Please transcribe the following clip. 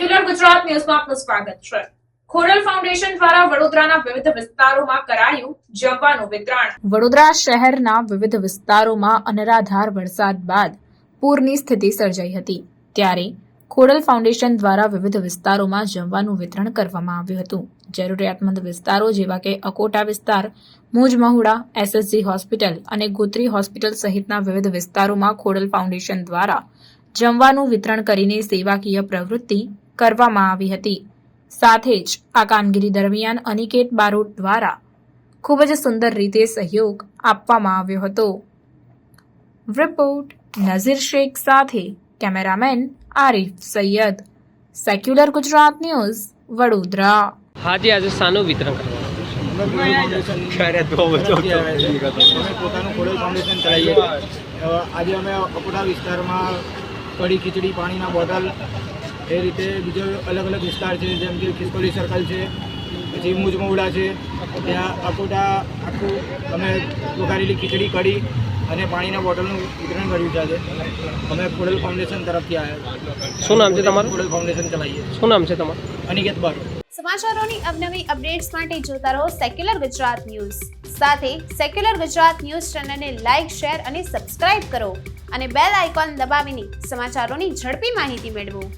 ગુજરાત ન્યૂઝમાં આપનું સ્વાગત છે. વડોદરા શહેરના વિવિધ વિસ્તારોમાં અનરાધાર વરસાદ બાદ પૂરની સ્થિતિ સર્જાઈ હતી. ત્યારે ખોડલ ફાઉન્ડેશન દ્વારા વિવિધ વિસ્તારોમાં જમવાનું વિતરણ કરવામાં આવ્યું હતું. જરૂરિયાતમંદ વિસ્તારો જેવા કે અકોટા વિસ્તાર, મુજ મહુડા, એસએસજી હોસ્પિટલ અને ગોત્રી હોસ્પિટલ સહિતના વિવિધ વિસ્તારોમાં ખોડલ ફાઉન્ડેશન દ્વારા જમવાનું વિતરણ કરીને સેવાકીય પ્રવૃત્તિ કરવામાં આવી હતી. સાથે જ આ કામગીરી દરમિયાન અનિકેત બારોટ દ્વારા ખૂબ જ સુંદર રીતે સહયોગ આપવામાં આવ્યો હતો. રિપોર્ટ નઝીર શેખ સાથે cameraman Arif Sayyed. Secular Gujarat news Vadodara. Haji આજે સાનું વિતરણ આજે અમે અકોટા વિસ્તારમાં કડી ખીચડી પાણીના બોટલ એ રીતે બીજો અલગ અલગ વિસ્તાર છે જેમ કે ખિસકોલી સર્કલ છે પછી મુજમોવડા છે. ત્યાં અકોટા આખું અમે ઉગારેલી ખીચડી કઢી અને પાણીના બોટલનું વિતરણ કર્યું છે આજે. અમે ખોડલ ફાઉન્ડેશન તરફથી આવ્યા. શું નામ છે તમારું? ખોડલ ફાઉન્ડેશન ચલાવીએ શું નામ છે તમારું? અનિકેત બારો. સમાચારોની અવનવી અપડેટ્સ માટે જોતા રહો સેક્યુલર ગુજરાત ન્યૂઝ સાથે સેક્યુલર ગુજરાત ન્યૂઝ ચેનલને લાઇક શેર અને સબસ્ક્રાઇબ કરો અને બેલ આઇકોન દબાવીને સમાચારોની ઝડપી માહિતી મેળવો.